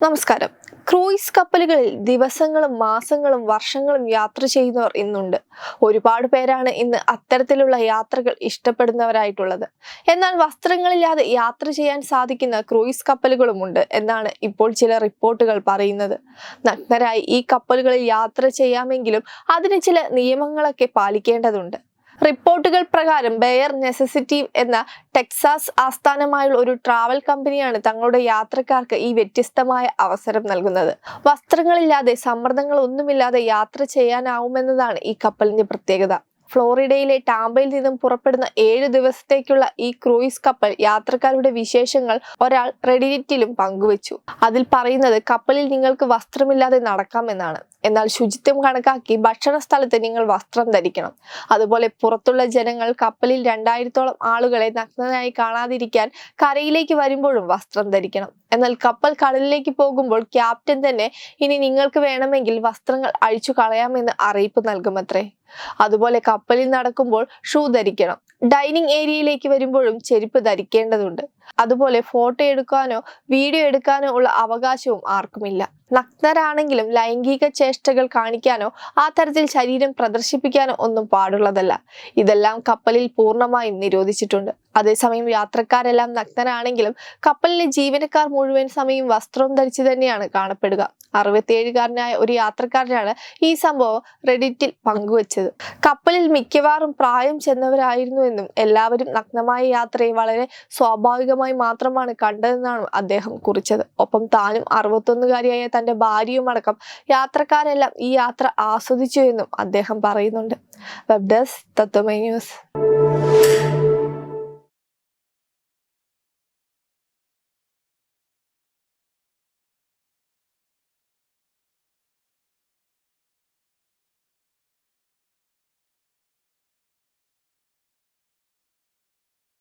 നമസ്കാരം. ക്രൂയിസ് കപ്പലുകളിൽ ദിവസങ്ങളും മാസങ്ങളും വർഷങ്ങളും യാത്ര ചെയ്യുന്നവർ ഇന്നുണ്ട്. ഒരുപാട് പേരാണ് ഇന്ന് അത്തരത്തിലുള്ള യാത്രകൾ ഇഷ്ടപ്പെടുന്നവരായിട്ടുള്ളത്. എന്നാൽ വസ്ത്രങ്ങളില്ലാതെ യാത്ര ചെയ്യാൻ സാധിക്കുന്ന ക്രൂയിസ് കപ്പലുകളുമുണ്ട് എന്നാണ് ഇപ്പോൾ ചില റിപ്പോർട്ടുകൾ പറയുന്നത്. നഗ്നരായി ഈ കപ്പലുകളിൽ യാത്ര ചെയ്യാമെങ്കിലും അതിന് ചില നിയമങ്ങളൊക്കെ പാലിക്കേണ്ടതുണ്ട്. റിപ്പോർട്ടുകൾ പ്രകാരം ബെയർ നെസസിറ്റീവ് എന്ന ടെക്സാസ് ആസ്ഥാനമായുള്ള ഒരു ട്രാവൽ കമ്പനിയാണ് തങ്ങളുടെ യാത്രക്കാർക്ക് ഈ വ്യത്യസ്തമായ അവസരം നൽകുന്നത്. വസ്ത്രങ്ങളില്ലാതെ സമ്മർദ്ദങ്ങൾ ഒന്നുമില്ലാതെ യാത്ര ചെയ്യാനാവുമെന്നതാണ് ഈ കപ്പലിന്റെ പ്രത്യേകത. ഫ്ലോറിഡയിലെ ടാമ്പയിൽ നിന്നും പുറപ്പെടുന്ന ഏഴ് ദിവസത്തേക്കുള്ള ഈ ക്രൂയിസ് കപ്പൽ യാത്രക്കാരുടെ വിശേഷങ്ങൾ ഒരാൾ റെഡിറ്റിലും പങ്കുവച്ചു. അതിൽ പറയുന്നത് കപ്പലിൽ നിങ്ങൾക്ക് വസ്ത്രമില്ലാതെ നടക്കാമെന്നാണ് എന്നാൽ ശുചിത്വം കണക്കാക്കി ഭക്ഷണ സ്ഥലത്ത് നിങ്ങൾ വസ്ത്രം ധരിക്കണം. അതുപോലെ പുറത്തുള്ള ജനങ്ങൾ കപ്പലിൽ രണ്ടായിരത്തോളം ആളുകളെ നഗ്നനായി കാണാതിരിക്കാൻ കരയിലേക്ക് വരുമ്പോഴും വസ്ത്രം ധരിക്കണം. എന്നാൽ കപ്പൽ കടലിലേക്ക് പോകുമ്പോൾ ക്യാപ്റ്റൻ തന്നെ ഇനി നിങ്ങൾക്ക് വേണമെങ്കിൽ വസ്ത്രങ്ങൾ അഴിച്ചു കളയാമെന്ന് അറിയിപ്പ് നൽകുമത്രേ. അതുപോലെ കപ്പലിൽ നടക്കുമ്പോൾ ഷൂ ധരിക്കണം. ഡൈനിങ് ഏരിയയിലേക്ക് വരുമ്പോഴും ചെരുപ്പ് ധരിക്കേണ്ടതുണ്ട്. അതുപോലെ ഫോട്ടോ എടുക്കാനോ വീഡിയോ എടുക്കാനോ ഉള്ള അവകാശവും ആർക്കുമില്ല. നഗ്നരാണെങ്കിലും ലൈംഗിക ചേഷ്ടകൾ കാണിക്കാനോ ആ തരത്തിൽ ശരീരം പ്രദർശിപ്പിക്കാനോ ഒന്നും പാടുള്ളതല്ല. ഇതെല്ലാം കപ്പലിൽ പൂർണമായും നിരോധിച്ചിട്ടുണ്ട്. അതേസമയം യാത്രക്കാരെല്ലാം നഗ്നരാണെങ്കിലും കപ്പലിലെ ജീവനക്കാർ മുഴുവൻ സമയം വസ്ത്രം ധരിച്ചു തന്നെയാണ് കാണപ്പെടുക. അറുപത്തിയേഴുകാരനായ ഒരു യാത്രക്കാരനാണ് ഈ സംഭവം റെഡിറ്റിൽ പങ്കുവച്ചത്. കപ്പലിൽ മിക്കവാറും പ്രായം ചെന്നവരായിരുന്നു എന്നും എല്ലാവരും നഗ്നമായ യാത്രയെ വളരെ സ്വാഭാവികമായി മാത്രമാണ് കണ്ടതെന്നാണ് അദ്ദേഹം കുറിച്ചത്. ഒപ്പം താനും അറുപത്തൊന്നുകാരിയായ തന്റെ ഭാര്യയുമടക്കം യാത്രക്കാരെല്ലാം ഈ യാത്ര ആസ്വദിച്ചു എന്നും അദ്ദേഹം പറയുന്നുണ്ട്. Web desk Tatwamayi news.